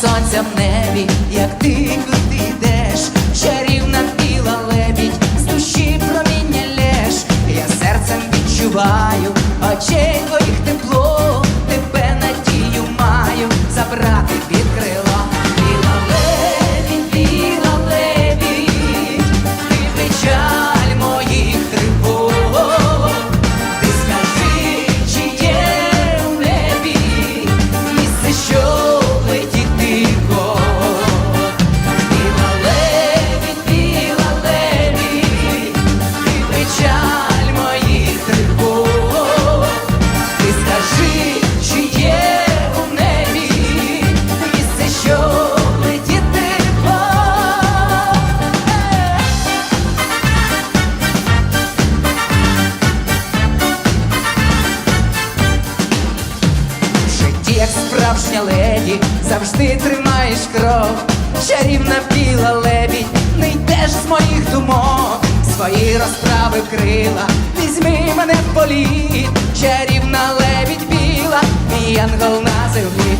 сонця в небі, як ти. як справжня леді, завжди тримаєш кров, чарівна біла лебідь, не йдеш з моїх думок, свої розправи крила, візьми мене в політ, чарівна лебідь біла, мій ангел на землі.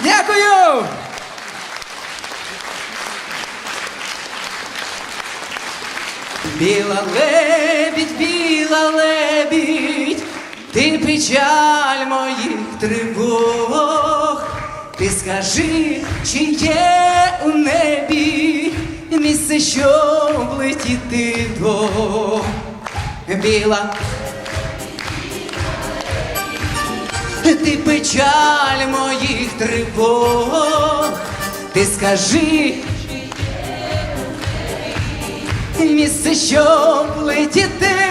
Дякую! Біла лебідь, біла лебідь, ти печаль моїх тривог, ти скажи, чи є у небі місце, щоб летіти вдвох. біла. ти печаль моїх тривог, ти скажи, місце, щоб летіти.